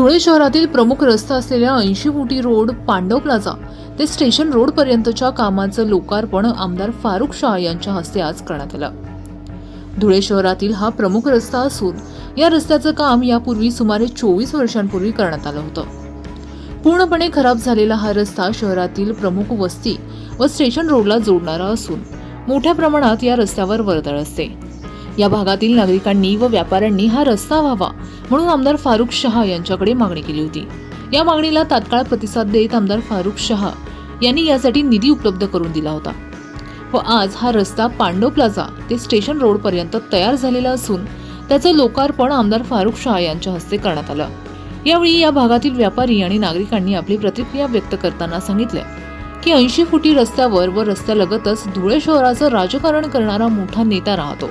धुळे शहरातील प्रमुख रस्ता असलेल्या ऐंशी फुटी रोड पांडव प्लाझा ते स्टेशन रोड पर्यंतच्या कामाचं लोकार्पण आमदार फारुख शाह यांच्या हस्ते आज करण्यात आलं. धुळे शहरातील हा प्रमुख रस्ता असून या रस्त्याचं काम यापूर्वी सुमारे चोवीस वर्षांपूर्वी करण्यात आलं होतं. पूर्णपणे खराब झालेला हा रस्ता शहरातील प्रमुख वस्ती व स्टेशन रोडला जोडणारा असून मोठ्या प्रमाणात या रस्त्यावर वर्दळ असते. या भागातील नागरिकांनी व व्यापाऱ्यांनी हा रस्ता व्हावा म्हणून आमदार फारुख शहा यांच्याकडे मागणी केली होती. या मागणीला तात्काळ प्रतिसाद देत आमदार फारुख शहा यांनी यासाठी निधी उपलब्ध करून दिला होता. व आज हा रस्ता पांडव प्लाझा ते स्टेशन रोड पर्यंत तयार झालेला असून त्याचं लोकार्पण आमदार फारुख शहा यांच्या हस्ते करण्यात आलं. यावेळी या भागातील व्यापारी आणि नागरिकांनी आपली प्रतिक्रिया व्यक्त करताना सांगितलं की ऐंशी फुटी रस्त्यावर व रस्त्यालगतच धुळे शहराचं राजकारण करणारा मोठा नेता राहतो.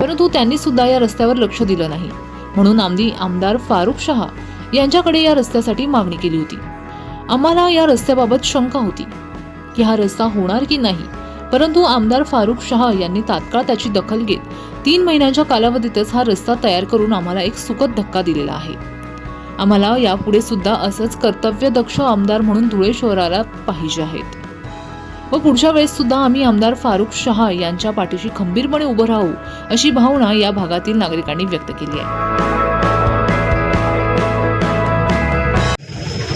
परंतु त्यांनी सुद्धा या रस्त्यावर लक्ष दिलं नाही. म्हणून आमदी आमदार फारुख शहा यांच्याकडे या रस्त्यासाठी मागणी केली होती. आम्हाला या रस्त्याबाबत शंका होती की हा रस्ता होणार की नाही? परंतु आमदार फारुख शहा यांनी तात्काळ त्याची दखल घेत तीन महिन्यांच्या कालावधीतच हा रस्ता तयार करून आम्हाला एक सुखद धक्का दिलेला आहे. आम्हाला यापुढे सुद्धा असंच कर्तव्यदक्ष आमदार म्हणून धुळे शहराला पाहिजे आहेत. व पुढच्या वेळेस सुद्धा आम्ही आमदार फारुख शहा यांच्या पाठीशी खंबीरपणे उभं राहू अशी भावना या भागातील नागरिकांनी व्यक्त केली आहे.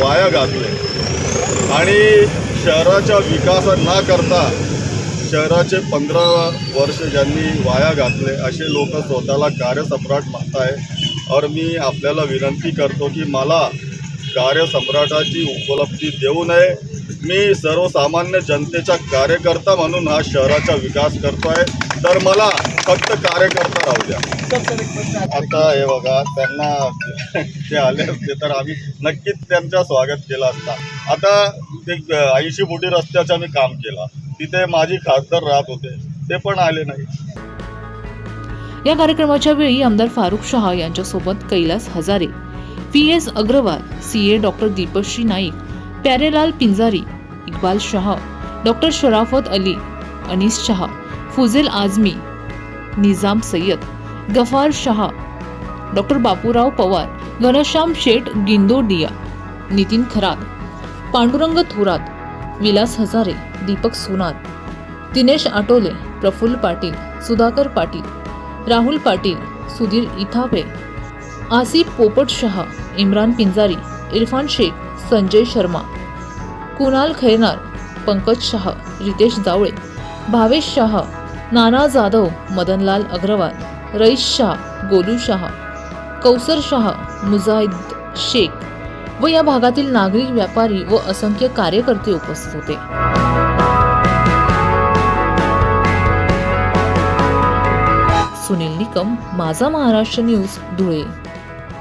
वाया घातले आणि शहराचा विकास न करता शहराचे पंधरा वर्ष ज्यांनी वाया घातले असे लोक स्वतःला कार्यसम्राट मानताय और मी आपल्याला विनंती करतो की मला कार्यसम्राटाची उपलब्धी देऊ नये. मी सर्वसामान्य जनतेचा कार्यकर्ता म्हणून हा शहराचा विकास करतोय. तर मला फक्त कार्यकर्ता राहू द्या. आता हे बघा त्यांना ते आले असते तर आम्ही नक्कीच त्यांचा स्वागत केला असता. आता ते ऐंशी फुटी रस्त्याचं मी काम केला. तिथे माझी खासदार राहत होते. ते पण आले नाही. या कार्यक्रमाच्या वेळी आमदार फारुख शहा यांच्यासोबत Kailas Hajare P S Agrawal C A doctor Dipashri Naik Pyarelal Pinjari Iqbal Shah doctor Sharafat Ali Anis Shah Fujel Azmi Nizam Sayyad Gaffar Shah doctor Bapurao Pawar Ghanshyam Sheth Gindodia Nitin Kharat Pandurang Thorat Vilas Hajare Deepak Sonar Dinesh Atole Praphull Patil Sudhakar Patil Rahul Patil Sudhir Ithape Asif Popat Shah Imran Pinjari Irfan Shaikh Sanjay Sharma Kunal Khairnar Pankaj Shah Riteish Jawale Bhavesh Shah नाना जाधव मदनलाल अग्रवाल रईस शाह गोलू शाह कौसर शाह मुजाहिद शेख व या भागातील नागरिक व्यापारी व असंख्य कार्यकर्ते उपस्थित होते. सुनील निकम माझा महाराष्ट्र न्यूज धुळे.